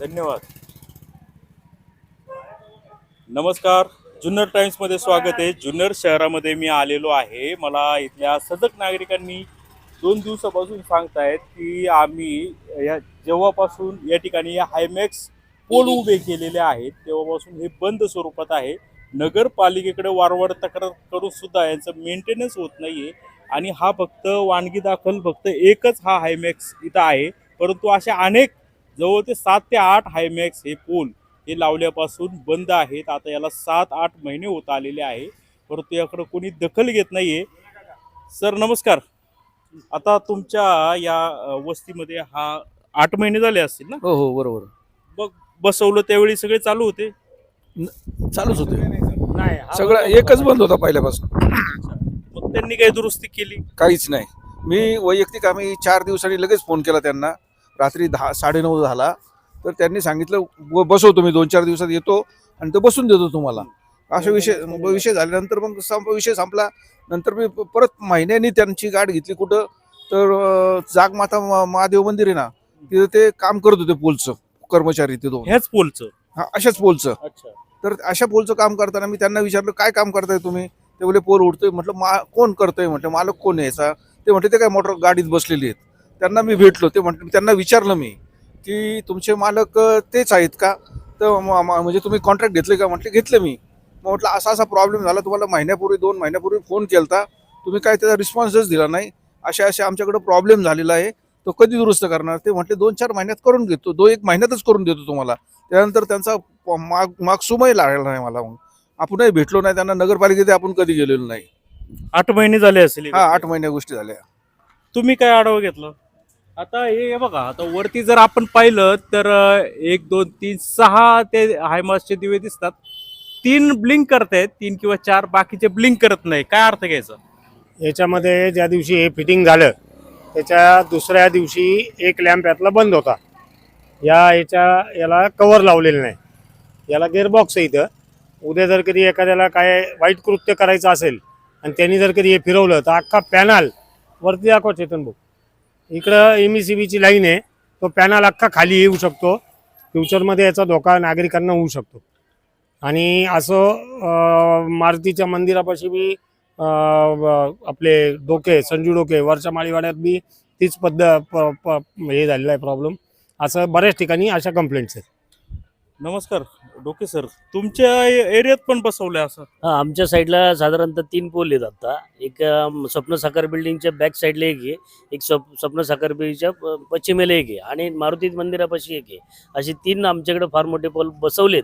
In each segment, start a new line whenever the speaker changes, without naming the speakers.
धन्यवाद. नमस्कार. जुन्नर टाइम्समध्ये स्वागत आहे. जुन्नर शहरामध्ये मी आलेलो आहे. मला इथल्या सजग नागरिकांनी दोन दिवसापासून सांगतायत की आम्ही या जेव्हापासून या ठिकाणी हायमॅक्स पोल उभे केलेले आहेत तेव्हापासून हे बंद स्वरूपात आहे. नगरपालिकेकडे वारंवार तक्रार करून सुद्धा यांचं मेंटेनन्स होत नाहीये आणि हा फक्त वानगी दाखल फक्त एकच हा हायमॅक्स इथं आहे. परंतु अशा अनेक जवळ ते सात ते आठ हायमॅक्स हे पूल हे लावल्यापासून बंद आहेत. आता याला सात आठ महिने होत आलेले आहे. परंतु याकडे कोणी दखल घेत नाहीये. सर नमस्कार. आता तुमच्या या वस्तीमध्ये हा आठ महिने झाले असतील ना?
हो हो बरोबर.
बघ बसवलं त्यावेळी सगळे चालू होते?
चालूच होते.
नाही
सगळं एकच बंद होता पहिल्यापासून.
मग त्यांनी काही दुरुस्ती केली?
काहीच नाही. मी वैयक्तिक आम्ही चार दिवसांनी लगेच फोन केला त्यांना. रात्री दहा साडेनऊ झाला तर त्यांनी सांगितलं ब- बसवतो मी दोन चार दिवसात येतो आणि तो बसून देतो तुम्हाला. असा विषय विषय झाल्यानंतर मग संप विषय संपला. नंतर मी परत महिन्यांनी त्यांची गाठ घेतली कुठं? तर जागमाता महादेव मंदिर आहे ना तिथं ते काम करत होते पोलचं कर्मचारी ते दोन.
ह्याच पोलचं?
हा अशाच पोलचं.
अच्छा.
तर अशा पोलचं काम करताना मी त्यांना विचारलं काय काम करताय तुम्ही? ते बोले पोल उडतोय. म्हटलं मा कोण करतोय? म्हटलं मालक कोण आहे याचा? ते म्हटले ते काय मोटर गाडीत बसलेली आहेत. त्यांना मी भेटलो ते म्हटलं त्यांना विचारलं मी की तुमचे मालक तेच आहेत का? तर म्हणजे तुम्ही कॉन्ट्रॅक्ट घेतले का? म्हटले घेतले मी. मग म्हटलं असा असा प्रॉब्लेम झाला तुम्हाला महिन्यापूर्वी दोन महिन्यापूर्वी फोन केलता. तुम्ही काय त्याचा रिस्पॉन्सच दिला नाही? अशा अशा आमच्याकडे प्रॉब्लेम झालेला आहे. तो कधी दुरुस्त करणार? ते म्हटले दोन चार महिन्यात करून घेतो. दो एक महिन्यातच करून देतो तुम्हाला. त्यानंतर त्यांचा माग मागसुमही लागला नाही मला. मग आपणही भेटलो नाही त्यांना नगरपालिकेत आपण कधी गेलेलो नाही.
आठ महिने झाले असेल
हा आठ महिन्या गोष्टी झाल्या.
तुम्ही काय आढावा घेतलं? आता हे बघा आता वरती जर आपण पाहिलं तर एक दोन तीन सहा ते हायमासचे दिवे दिसतात. तीन ब्लिंक करतायत तीन किंवा चार बाकीचे ब्लिंक करत नाही. काय अर्थ घ्यायचा?
याच्यामध्ये ज्या दिवशी हे फिटिंग झालं त्याच्या दुसऱ्या दिवशी एक लॅम्प यातला बंद होता. या याच्या याला कवर लावलेलं नाही. याला गेअरबॉक्स आहे इथं. उद्या जर कधी एखाद्याला काय वाईट कृत्य करायचं असेल आणि त्यांनी जर कधी हे फिरवलं तर अख्खा पॅनल वरती दाखवा चेतन भाऊ इकडं एम ई सी बीची लाईन आहे. तो पॅनल अख्खा खाली येऊ शकतो. फ्युचरमध्ये याचा धोका नागरिकांना होऊ शकतो. आणि असं मारुतीच्या मंदिरापाशी बी आपले डोके संजू डोके वरच्या माळीवाड्यात बी तीच पद्धत प- प- हे झालेला आहे प्रॉब्लेम असं बऱ्याच ठिकाणी अशा कंप्लेंट्स आहेत.
नमस्कार डोके सर तुमच्या एरियात पण बसवलंय असं?
हा आमच्या साईडला साधारणतः तीन पोल आहेत आता. एक अम, स्वप्न साखर बिल्डिंगच्या बॅक साईडला एक आहे एक स्वप स्वप्न साखर बिल्डिंगच्या प- पश्चिमेला एक आहे आणि मारुती मंदिरापाशी एक आहे. असे तीन आमच्याकडे फार मोठे पोल बसवलेत.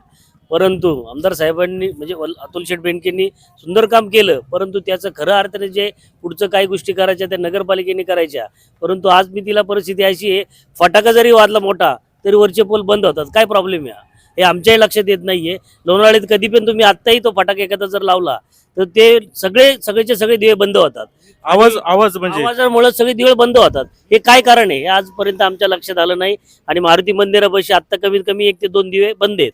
परंतु आमदार साहेबांनी म्हणजे वल- अतुल शेठ बेनकेंनी सुंदर काम केलं परंतु त्याचं खरं अर्थाने म्हणजे जे पुढचं काही गोष्टी करायच्या त्या नगरपालिकेने करायच्या. परंतु आज मी तिला परिस्थिती अशी आहे फटाका जरी वाजला मोठा तरी वरचे पोल बंद होतात. काय प्रॉब्लेम आहे? आमच्याही लक्षात येत नाहीये. लोणावळ्यात कधी पण तुम्ही आत्ताही तो फटाका एखादा जर लावला तर ते सगळे सगळेचे सगळे दिवे बंद होतात.
आवाज आवाज म्हणजे?
आवाजामुळे सगळे दिवे बंद होतात. हे काय कारण आहे? हे आजपर्यंत आमच्या लक्षात आलं नाही. आणि मारुती मंदिरापाशी आत्ता कमीत कमी एक ते दोन दिवे बंद आहेत.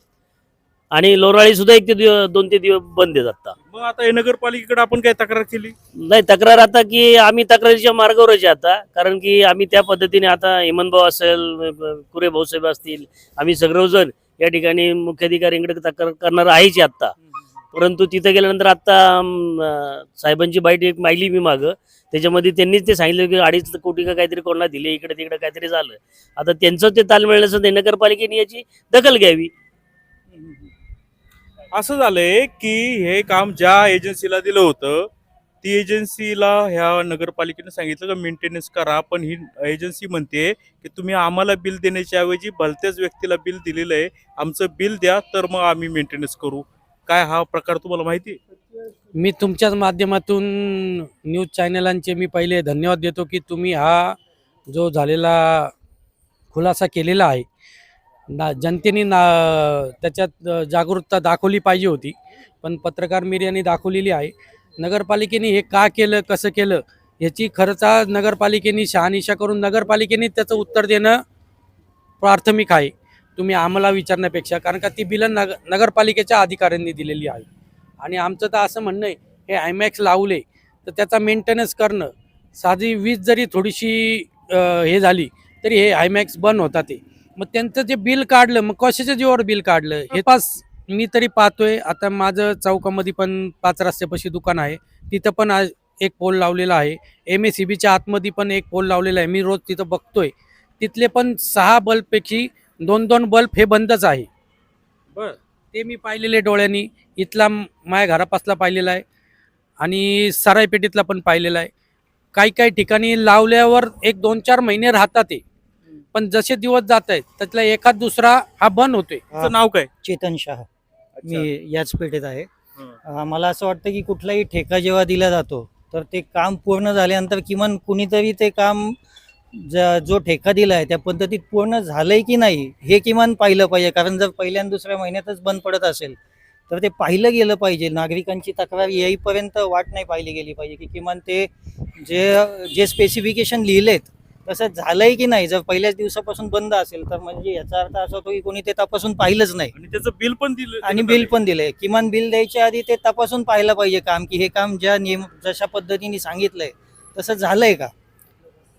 आणि लोणाळी सुद्धा एक ते दिवे दोन ते दिवे बंद आहेत आता
मग आता हे नगरपालिकेकडे आपण काय तक्रार केली?
नाही तक्रार आता की आम्ही तक्रारीच्या मार्गावरच आहे आता. कारण की आम्ही त्या पद्धतीने आता हेमंत भाऊ असेल कुरे भाऊसाहेब असतील आम्ही सर्वजण या ठिकाणी मुख्याधिकाऱ्यांकडे तक्रार करणार आहेच आत्ता. परंतु तिथे गेल्यानंतर आता साहेबांची बाईट एक माहिली मी मागं. त्याच्यामध्ये त्यांनीच ते सांगितलं की अडीच कोटी का काहीतरी कोणाला दिले इकडे तिकडे काहीतरी झालं. आता त्यांचं ते तालमेळ असं ते नगरपालिकेने याची दखल घ्यावी.
असं झालंय की हे काम ज्या एजन्सीला दिलं होतं ती एजन्सीला ह्या नगरपालिकेने सांगितलं का मेंटेनन्स करा पण ही एजन्सी म्हणते की तुम्ही आम्हाला बिल देण्याच्या ऐवजी भलत्याच व्यक्तीला बिल दिलेलं आहे आमचं बिल द्या तर मग आम्ही मेंटेनन्स करू काय हा प्रकार तुम्हाला माहिती आहे?
मी तुमच्याच माध्यमातून न्यूज चॅनलांचे मी पहिले धन्यवाद देतो की तुम्ही हा जो झालेला खुलासा केलेला आहे ना जनतेने ना त्याच्यात जागरूकता दाखवली पाहिजे होती पण पत्रकार मीडियाने दाखवलेली आहे नगरपालिकेने हे का केलं कसं केलं याची खरंच नगरपालिकेने शहानिशा करून नगरपालिकेने त्याचं उत्तर देणं प्राथमिक आहे. तुम्ही आम्हाला विचारण्यापेक्षा कारण का ती बिलं नग नगरपालिकेच्या अधिकाऱ्यांनी दिलेली आहे. आणि आमचं तर असं म्हणणं आहे हे आयमॅक्स लावले तर त्याचा मेंटेनन्स करणं साधी वीज जरी थोडीशी हे झाली तरी हे आयमॅक्स बंद होता ते. मग त्यांचं जे बिल काढलं मग कशाच्या जीवावर बिल काढलं हे पास मी तरी पाहतोय. आता माझं चौकामध्ये पण पाच रस्त्यापाशी दुकान आहे. तिथं पण आज एक पोल लावलेला आहे. एम एस सी बीच्या आतमध्ये पण एक पोल लावलेला आहे. मी रोज तिथं बघतोय. तिथले पण सहा बल्बपैकी दोन दोन बल्ब हे बंदच आहे.
बर.
ते मी पाहिलेले डोळ्यांनी. इथला म- माझ्या घरापासला पाहिलेला आहे. आणि सरायपेठेतला पण पाहिलेला आहे. काही काही ठिकाणी लावल्यावर एक दोन चार महिने राहतात ते पण जसे दिवस जात आहेत त्यातला एखाद दुसरा हा बंद होतोय.
नाव काय?
चेतन शहा. मी याच पेठेत आहे. मला असं वाटतं की कुठलाही ठेका जेव्हा दिला जातो तर ते काम पूर्ण झाल्यानंतर किमान कुणीतरी ते काम ज- जो ठेका दिला आहे त्या पद्धतीत पूर्ण झालंय की नाही हे किमान पाहिलं पाहिजे. कारण जर पहिल्या दुसऱ्या महिन्यातच बंद पडत असेल तर ते पाहिलं गेलं पाहिजे. नागरिकांची तक्रार येईपर्यंत वाट नाही पाहिली गेली पाहिजे की किमान ते जे जे स्पेसिफिकेशन लिहिलेत तसं झालंय की नाही जर पहिल्याच दिवसापासून बंद असेल तर म्हणजे याचा अर्थ असा होतो की कोणी ते तपासून पाहिलंच नाही.
आणि त्याचं बिल पण दिलं
आणि बिल पण दिलंय. किमान बिल द्यायच्या आधी ते तपासून पाहायला पाहिजे काम की हे काम ज्या नियम जशा पद्धतीने सांगितलंय तसं झालंय का?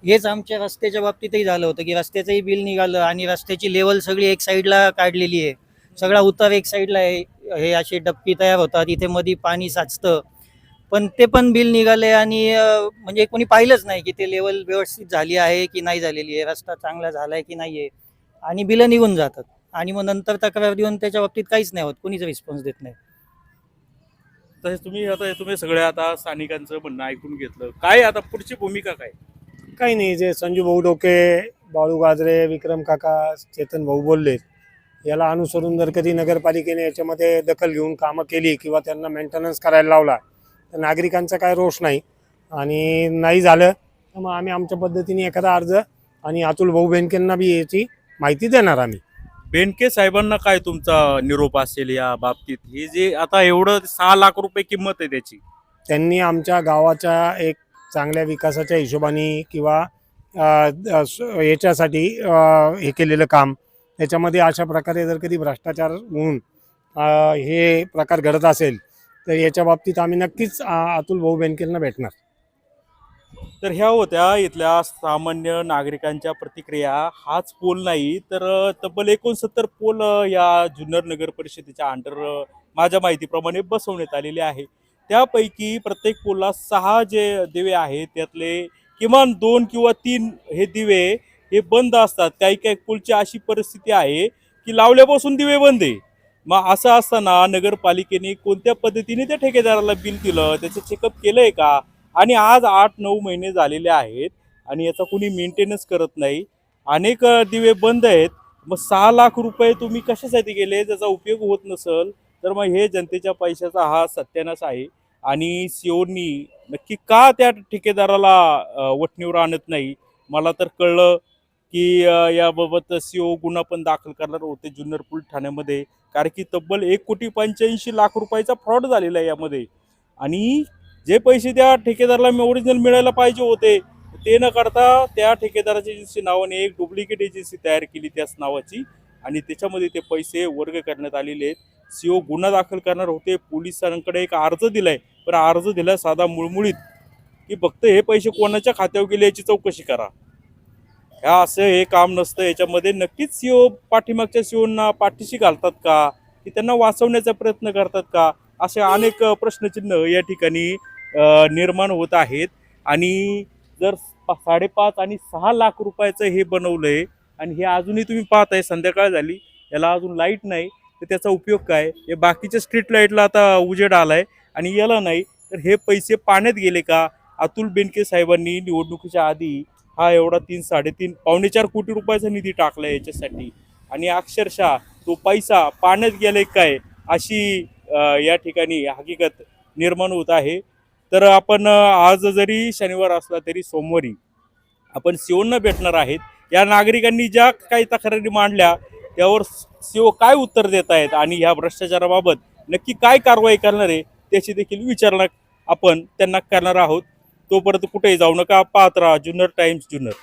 हेच आमच्या रस्त्याच्या बाबतीतही झालं होतं की रस्त्याचंही बिल निघालं आणि रस्त्याची लेवल सगळी एक साईडला काढलेली आहे. सगळा उतार एक साईडला आहे हे असे डबकी तयार होतात इथे मध्ये पाणी साचतं पण ते पण बिल निघाले आणि म्हणजे कोणी पाहिलंच नाही की ते लेवल व्यवस्थित झाली आहे की नाही झालेली आहे रस्ता चांगला झालाय की नाही आहे. आणि बिलं निघून जातात. आणि मग नंतर तक्रार देऊन त्याच्या बाबतीत काहीच नाही होत कोणीच रिस्पॉन्स देत नाही.
तसे तुम्ही आता तुम्ही सगळे आता स्थानिकांचं म्हणणं ऐकून घेतलं. काय आता पुढची भूमिका काय?
काही नाही जे संजू भाऊ डोके बाळू गाजरे विक्रम काका चेतन भाऊ बोलले याला अनुसरून जर कधी नगरपालिकेने याच्यामध्ये दखल घेऊन कामं केली किंवा त्यांना मेंटेनन्स करायला लावला तर नागरिकांचा काय रोष नाही आणि नाही झालं तर मग आम्ही आमच्या पद्धतीने एखादा अर्ज आणि अतुल भाऊ बेनकेंना बी याची माहिती देणार आम्ही.
बेनके साहेबांना काय तुमचा निरोप असेल या बाबतीत? हे जे आता एवढं सहा लाख रुपये किंमत आहे त्याची.
त्यांनी आमच्या गावाच्या एक चांगल्या विकासाच्या हिशोबाने किंवा याच्यासाठी हे केलेलं काम. त्याच्यामध्ये अशा प्रकारे जर कधी भ्रष्टाचार होऊन हे प्रकार घडत असेल तर याच्या बाबतीत आम्ही नक्कीच अतुल भाऊ बेनकेलना भेटणार.
तर ह्या होत्या इथल्या सामान्य नागरिकांच्या प्रतिक्रिया. हाच पोल नाही तर तब्बल एकोणसत्तर पोल या जुन्नर नगर परिषदेच्या अंडर माझ्या माहितीप्रमाणे बसवण्यात आलेले आहे. त्यापैकी प्रत्येक पोलला सहा जे दिवे आहेत त्यातले किमान दोन किंवा तीन हे दिवे हे बंद असतात. काही काही पोलची अशी परिस्थिती आहे की लावल्यापासून दिवे बंद आहे. मग असं असताना नगरपालिकेने कोणत्या पद्धतीने त्या ठेकेदाराला बिल दिलं? त्याचं चेकअप केलंय का? आणि आज आठ नऊ महिने झालेले आहेत आणि याचा कोणी मेंटेनन्स करत नाही. अनेक दिवे बंद आहेत. मग सहा लाख रुपये तुम्ही कशासाठी गेले? त्याचा उपयोग होत नसेल तर मग हे जनतेच्या पैशाचा हा सत्यानाश आहे. आणि सीओनी नक्की का त्या ठेकेदाराला वठणीवर आणत नाही? मला तर कळलं. की याबाबत याबाबत सीओ गुन्हा पण दाखल करणार होते जुन्नर पोलीस ठाण्यामध्ये. कारण की तब्बल एक कोटी पंच्याऐंशी लाख रुपयाचा फ्रॉड झालेला आहे यामध्ये. आणि जे पैसे त्या ठेकेदाराला ओरिजिनल मिळायला पाहिजे होते ते न करता त्या ठेकेदाराच्या एजन्सी नावाने एक डुप्लिकेट एजन्सी तयार केली त्याच नावाची. आणि त्याच्यामध्ये ते पैसे वर्ग करण्यात आलेले आहेत. सीओ गुन्हा दाखल करणार होते. पोलिसांकडे एक अर्ज दिलाय. पण अर्ज दिलाय साधा मुळमुळीत की फक्त हे पैसे कोणाच्या खात्यावर गेले याची चौकशी करा. ह्या असं हे काम नसतं. याच्यामध्ये नक्कीच सीओ पाठीमागच्या सीओंना पाठीशी घालतात का? की त्यांना वाचवण्याचा प्रयत्न करतात का? असे अनेक प्रश्नचिन्ह या ठिकाणी निर्माण होत आहेत. आणि जर साडेपाच आणि सहा लाख रुपयाचं हे बनवलं आहे आणि हे अजूनही तुम्ही पाहताय संध्याकाळ झाली याला अजून लाइट नाही तर त्याचा उपयोग काय? हे बाकीच्या स्ट्रीट लाईटला आता उजेड आलाय आणि याला नाही तर हे पैसे पाण्यात गेले का? अतुल बेनके साहेबांनी निवडणुकीच्या आधी हा एवढा तीन साडेतीन पावणे चार कोटी रुपयाचा निधी टाकला याच्यासाठी. आणि अक्षरशः तो पैसा पाण्यात गेलाय काय अशी या ठिकाणी हकीकत निर्माण होत आहे. तर आपण आज जरी शनिवार असला तरी सोमवारी आपण सीओना भेटणार आहेत. या नागरिकांनी ज्या काही तक्रारी मांडल्या त्यावर सीओ काय उत्तर देत आहेत आणि ह्या भ्रष्टाचाराबाबत नक्की काय कारवाई करणार आहे त्याची देखील विचारणा आपण त्यांना करणार आहोत. तोपर्यंत कुठेही जाऊ नका. पाहत राहा जुन्नर टाइम्स जुन्नर.